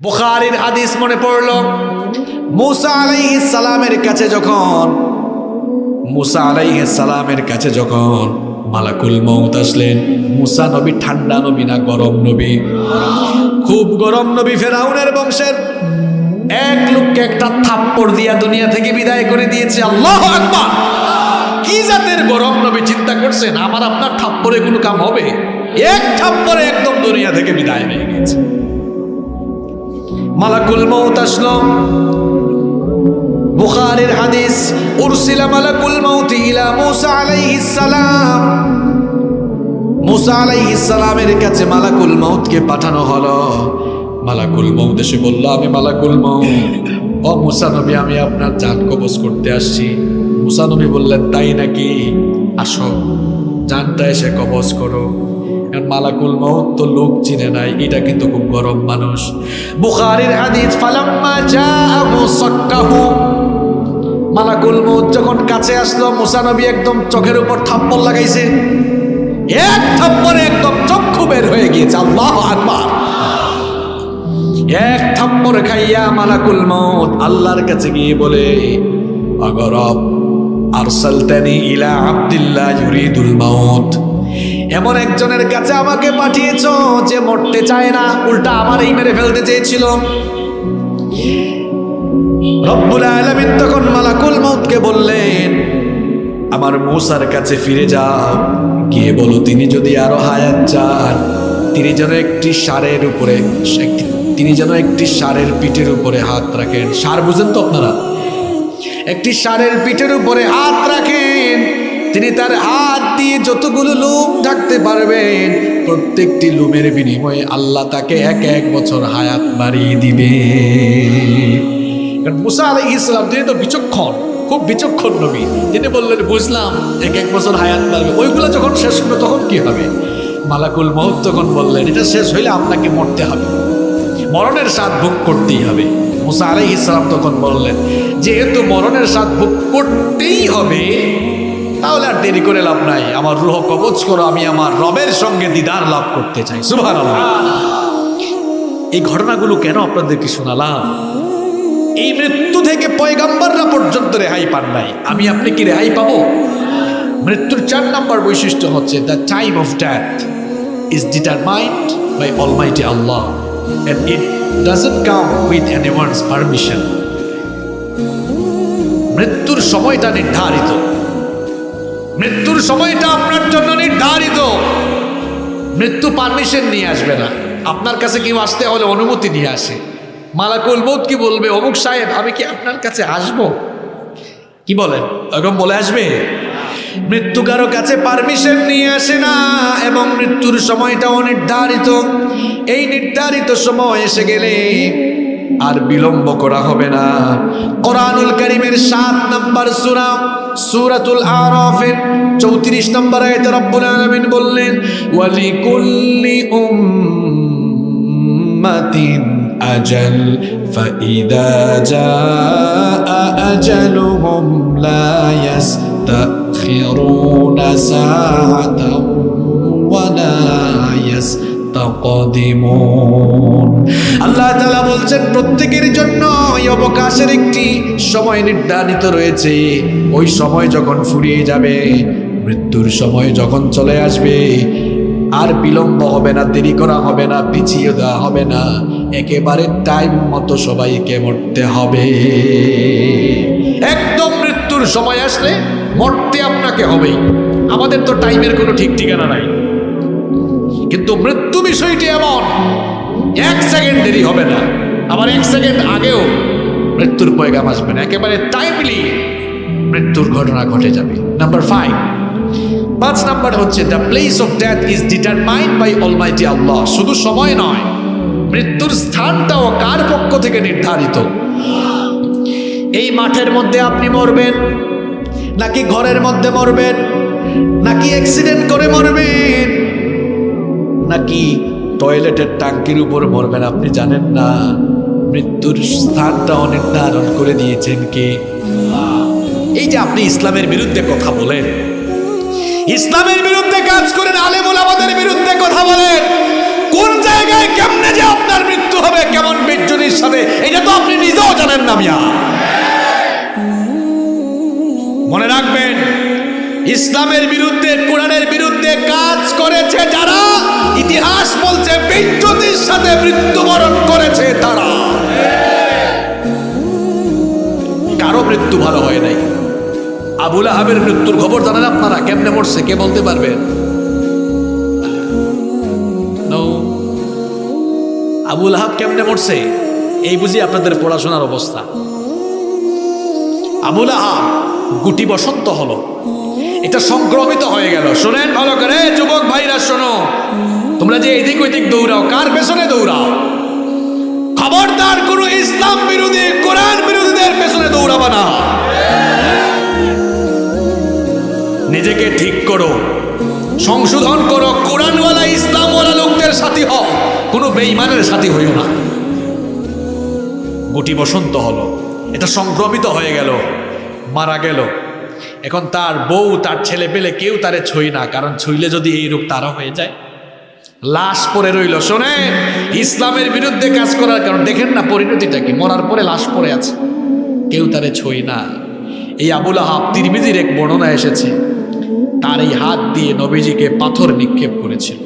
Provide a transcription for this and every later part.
বুখারীর হাদিস মনে পড়ল? মুসা আলাইহিস সালামের কাছে যখন মুসা আলাইহিস সালামের কাছে যখন মালাকুল মউত আসলেন, মুসা নবী, ঠান্ডা নবী না গরম নবী? খুব গরম নবী ফেরাউনের বংশের। এক লোককে একটা থাপ্পড় দিয়া দুনিয়া থেকে বিদায় করে দিয়েছে। আল্লাহ আকবার! কি জাতের গরম নবী চিন্তা করছেন? আমার আপনার থাপ্পড়ে কোনো কাম হবে? এক থাপ্পড়ে একদম দুনিয়া থেকে বিদায় হয়ে গেছে মালাকুল মউত আসলো। বুখারীর হাদিস, উরসিলা মালাকুল মউত ইলা মুসা আলাইহিস সালাম। মুসা আলাইহিস সালামের কাছে মালাকুল মউতকে পাঠানো হলো। মালাকুল মউত এসে বলল, আমি মালাকুল মউত। ও মুসা নবী, আমি আপনার জান কবজ করতে আসছি। মুসা নবী বললেন, তাই নাকি? আসো, জানটা এসে কবজ করো। মালাকুল মউত তো লোক চিনে নাই, এটা কিন্তু খুব গরম মানুষ। বুখারীর হাদিস, ফালাম্মা জাআহু সাক্কাহু। মালাকুল মউত যখন কাছে আসলো, মুসা নবী একদম চোখের উপর থাপ্পড় লাগাইছে। এক থাপ্পড়ে একদম চক্ষু বের হয়ে গিয়েছে, আল্লাহ আকবার। এক থাপ্পড় খাইয়া মালাকুল মউত আল্লাহর কাছে গিয়ে বলে অগরব আরসালতানি ইলা আব্দুল্লাহ ইউরিদুল মাউত। এমন একজনের কাছে আমাকে পাঠিয়েছ যে মরতে চায় না, উল্টা আমারই মেরে ফেলতে চেয়েছিল। রব্বুল আলামিন তখন মালাকুল মউতকে বললেন, আমার মূসার কাছে ফিরে যাও। গিয়ে বলো, তিনি যদি আরও হায়াত চান, তিনি যেন একটি সারের উপরে তিনি যেন একটি সারের পিঠের উপরে হাত রাখেন। সার বুঝেন তো আপনারা? একটি সারের পিঠের উপরে হাত রাখেন। তিনি তার হাত দিয়ে যতগুলো লুম ঢাকতে পারবেন, প্রত্যেকটি লুমের বিনিময়ে আল্লাহ তাকে এক এক বছর হায়াত বাড়িয়ে দিবে। মুসা আলাই ইসলাম তিনি তো বিচক্ষণ, খুব বিচক্ষণ নবী। তিনি বললেন, বুঝলাম, এক এক বছর হায়াত বাড়বে। ওইগুলো যখন শেষ হবে, তখন কি হবে? মালাকুল মহুত তখন বললেন, এটা শেষ হইলে আপনাকে মরতে হবে। মরণের স্বাদ ভোগ করতেই হবে। মুসা আলাই ইসলাম তখন বললেন, যেহেতু মরণের স্বাদ ভোগ করতেই হবে তাহলে আর দেরি করে লাভ নাই। আমার রুহ কবচ করো, আমি আমার রবের সঙ্গে দিদার লাভ করতে চাই। সুভান এই ঘটনাগুলো কেন আপনাদেরকে শোনালাম? এই মৃত্যু থেকে পয়গাম্বাররা পর্যন্ত রেহাই পান নাই। আমি আপনি কি রেহাই পাবো? মৃত্যুর চার নাম্বার বৈশিষ্ট্য হচ্ছে the time of death is determined by almighty Allah and it doesn't come with anyone's permission. মৃত্যুর সময়টা নির্ধারিত। মৃত্যুর সময়টা আপনার জন্য নির্ধারিত। মৃত্যু পারমিশন নিয়ে আসবে না। আপনার কাছে কেউ আসতে হলে অনুমতি নিয়ে আসে। মালাকুল মৌত কি বলবে? অমুক সাহেব, আমি কি আপনার কাছে আসব? কি বলেন? এরকম বলে আসবে? মৃত্যু কারও কাছে পারমিশন নিয়ে আসে না এবং মৃত্যুর সময়টাও নির্ধারিত। এই নির্ধারিত সময় এসে গেলে আর বিলম্ব করা হবে না। কোরআনুল করিমের সাত নম্বর সুরা, সুরাতুল আরাফের চৌত্রিশ নম্বর আয়তে রব্বুল আলামিন বললেন, ওয়ালিকুল্লি উম্মাতিন আজাল, ফাইদা জাআ আজালুহুম লা ইয়াস্তাখিরুনা সাআতাও ওয়ালা ইয়াস্তাকদিমুন আল্লাহ তাআলা বলছেন, প্রত্যেকের জন্য এই অবকাশের একটি সময় নির্ধারিত রয়েছে। ওই সময় যখন ফুরিয়ে যাবে, মৃত্যুর সময় যখন চলে আসবে, আর বিলম্ব হবে না, দেরি করা হবে না, পিছিয়ে দেওয়া হবে না। একেবারে টাইম মতো সবাইকে মরতে হবে। একদম মৃত্যুর সময় আসলে মরতে আপনাকে হবেই। আমাদের তো টাইমের কোনো ঠিক ঠিকানা নাই। কিন্তু মৃত্যু বিষয়টি এমন, এক সেকেন্ড দেরি হবে না। আবার এক সেকেন্ড আগেও মৃত্যুর পয়গাম আসবে না। একেবারে টাইমলি মৃত্যুর ঘটনা ঘটে যাবে। নাম্বার ফাইভ পাঁচ নাম্বার হচ্ছে the place of death is determined by almighty Allah শুধু সময় নয়, মৃত্যুর স্থানটাও কার পক্ষ থেকে নির্ধারিত? এই মাঠের মধ্যে আপনি মরবেন, নাকি ঘরের মধ্যে মরবেন, নাকি অ্যাক্সিডেন্ট করে মরবেন? নাকি টয়লেটের টাঙ্কির উপর মরবেন আপনি জানেন না? মৃত্যুর স্থানটা নির্ধারণ করে দিয়েছেন কে? এই যে আপনি ইসলামের বিরুদ্ধে কথা বলেন। ইসলামের বিরুদ্ধে কাজ করেন, আলেমুল আমাদের বিরুদ্ধে কথা বলেন। কোন জায়গায় কেমনে যে আপনার মৃত্যু হবে, কেমন বিজ্জুরির সাথে, এটা তো আপনি নিজেও জানেন না কামিয়া মনে রাখবেন ইসলামের বিরুদ্ধে, কোরআনের বিরুদ্ধে কাজ করেছে যারা, ইতিহাস বলছে বিদ্যুতির সাথে মৃত্যুবরণ করেছে তারা। কারও মৃত্যু ভালো হয় নাই। আবুল আহাবের মৃত্যুর খবর জানেন আপনারা? কেমনে মরছে? কে বলতে পারবেন আবুল আহাব কেমনে মরছে? এই বুঝি আপনাদের পড়াশোনার অবস্থা। আবুল আহাব গুটি বসন্ত হলো। এটা সংক্রমিত হয়ে গেল। শোনেন ভালো করে যুবক ভাইরা, শোনো। তোমরা যে এদিক ওইদিক দৌড়াও, কার পেছনে দৌড়াও? খবরদার কোন ইসলাম বিরোধী, কোরআন বিরোধীদের পেছনে দৌড়াবা না। নিজেকে ঠিক করো, সংশোধন করো, কোরআনওয়ালা, ইসলামওয়ালা লোকদের সাথী হও। কোনো বেঈমানের সাথী হইও না। গুটি বসন্ত হলো। এটা সংক্রমিত হয়ে গেল, মারা গেল। এখন তার বউ, তার ছেলে পেলে কেউ তারে ছুঁই না, কারণ ছুঁইলে যদি এই রোগ তারা হয়ে যায়। লাশ পরে রইল। শোনেন, ইসলামের বিরুদ্ধে কাজ করার কারণ, দেখেন না পরিণতিটা কি। মরার পরে লাশ পড়ে আছে। কেউ তারে ছুঁই না। এই আবুল আহাব তিরমিজির এক বর্ণনা এসেছে, তার এই হাত দিয়ে নবীজিকে পাথর নিক্ষেপ করেছিল।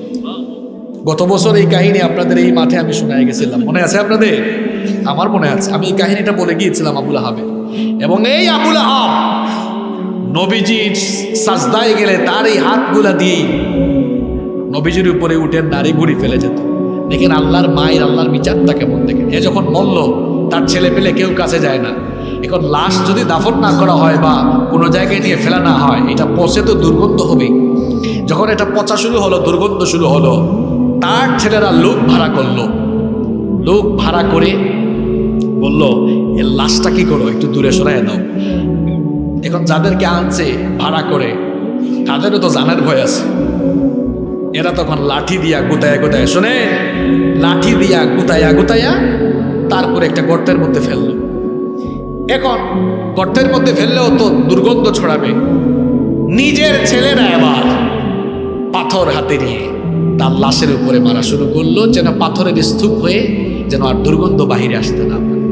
গত বছর এই কাহিনী আপনাদের এই মাঠে আমি শোনায় গেছিলাম। মনে আছে আপনাদের? আমার মনে আছে। আমি এই কাহিনীটা বলে গিয়েছিলাম আবুল আহাবে এবং এই আবুল আহাব নবীজির সাজদায় গেলে তার এই হাতগুলা দিয়েই নবীজির উপরে উঠে নারী ঘুরি ফেলে যেত। দেখেন আল্লাহর মায়ের, আল্লাহর বিচারটা কেমন দেখেন? এ যখন মরল তার ছেলে পেলে কেউ কাছে যায় না। এখন লাশ যদি দাফন না করা হয় বা কোনো জায়গায় নিয়ে ফেলা না হয়, এটা পচে তো দুর্গন্ধ হবেই। যখন এটা পচা শুরু হলো, দুর্গন্ধ শুরু হলো, তার ছেলেরা লোক ভাড়া করল। লোক ভাড়া করে বলল এর লাশটা কি করো? একটু দূরে সরাই দাও। এখন যাদেরকে আনছে ভাড়া করে, তাদেরও তো জানার ভয় আছে। এরা তখন লাঠি দিয়া গুতায়া গুতায়া শোনে লাঠি দিয়া গুতায়া গুতায়া তারপরে একটা গর্তের মধ্যে ফেলল। এখন গর্তের মধ্যে ফেললেও তো দুর্গন্ধ ছড়াবে। নিজের ছেলেরা এবার পাথর হাতে নিয়ে তার লাশের উপরে মারা শুরু করল, যেন পাথরের স্তূপ হয়ে যেন আর দুর্গন্ধ বাহিরে আসতে না পারে।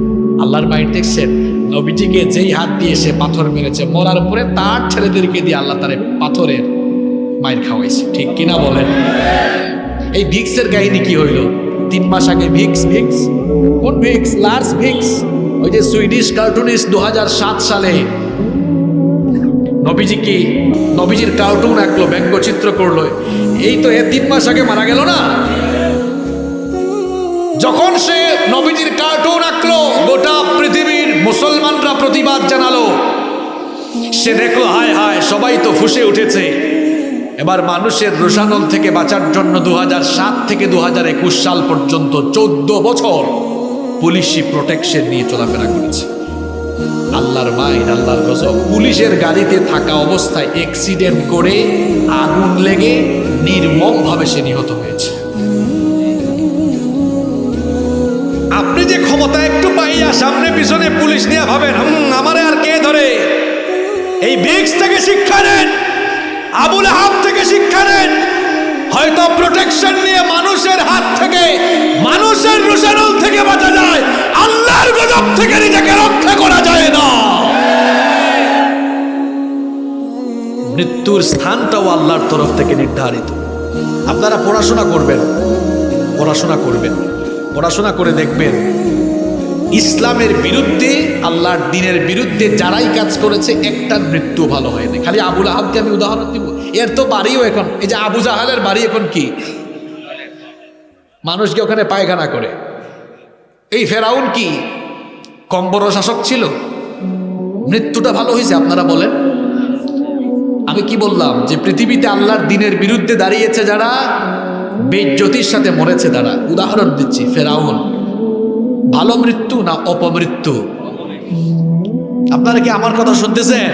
আল্লাহর মাইন্ড দেখছেন নবীজিকে যেই হাত দিয়ে সে পাথর মেরেছে, মরার পরে তার ছেলেদেরকে দিয়ে আল্লাহ তারে পাথরের মায়ের খাওয়াইছে। ঠিক কিনা বলেন? এই ভিক্সের কাহিনী কি হইল? তিন মাস আগে ভিক্স ভিক্স, কোন ভিক্স? লার্স ভিক্স, ওই যে সুইডিশ কার্টুনিস্ট দু সালে। নবীজিকে নবীজির কার্টুন আঁকলো ব্যঙ্গচিত্র করল। এই তো এ তিন মাস আগে মারা গেল না? যখন সে নবীজির কার্টুন আঁকলো, গোটা মুসলমানরা প্রতিবাদ জানালো। সে দেখল, হায় হায়, সবাই তো ফুসে উঠেছে। এবার মানুষের রোষানল থেকে বাঁচার জন্য দু থেকে দু হাজার একুশ সাল পর্যন্ত চোদ্দ বছর পুলিশি প্রোটেকশন নিয়ে চলাফেরা করেছে। আল্লাহর মাইন আল্লাহর গজব। পুলিশের গাড়িতে থাকা অবস্থায় অ্যাক্সিডেন্ট করে আগুন লেগে নির্মমভাবে সে নিহত হয়েছে। আপনি যে ক্ষমতা একটু পাইয়া সামনে পিছনে পুলিশ নিয়ে ভাবেন হুম আমারে আর কে ধরে? এই ব্রিক্স থেকে শিক্ষা নেন, আবুল হাব থেকে শিক্ষা নেন। হয়তো প্রোটেকশন নিয়ে মানুষের হাত থেকে, মানুষের রোশানল থেকে বাঁচা যায়, আল্লাহর গজব থেকে নিজেকে রক্ষা করা যায় না। মৃত্যুর স্থানটাও আল্লাহর তরফ থেকে নির্ধারিত। আপনারা পড়াশোনা করবেন পড়াশোনা করবেন, পড়াশোনা করে দেখবেন ইসলামের বিরুদ্ধে, আল্লাহর দিনের বিরুদ্ধে যারাই কাজ করেছে, একটার মৃত্যু ভালো হয়নি খালি আবুল আহাবকে আমি উদাহরণ দিব। এর তো বাড়িও এখন। এই যে আবু জাহালের বাড়ি এখন কি? মানুষকে ওখানে পায়খানা করে। এই ফেরাউন কি? কম বড় শাসক ছিল? মৃত্যুটা ভালো হয়েছে, আপনারা বলেন। আমি কি বললাম? যে পৃথিবীতে আল্লাহর দিনের বিরুদ্ধে দাঁড়িয়েছে যারা, বেজ্যোতির সাথে মরেছে তারা। উদাহরণ দিচ্ছি, ফেরাউন। ভালো মৃত্যু না অপমৃত্যু? আপনারা কি আমার কথা শুনতেছেন?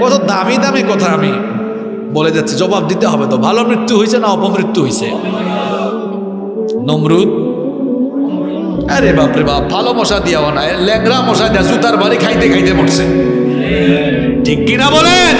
কত দামি দামি কথা আমি বলে যাচ্ছি, জবাব দিতে হবে তো। ভালো মৃত্যু হয়েছে না অপমৃত্যু হয়েছে নমরুদ? আরে বাপরে বাপ, ভালো মশা দিয়াও না। ল্যাংরা মশা দেয়া, জুতার বাড়ি খাইতে খাইতে মরছে। ঠিক কিনা বলেন?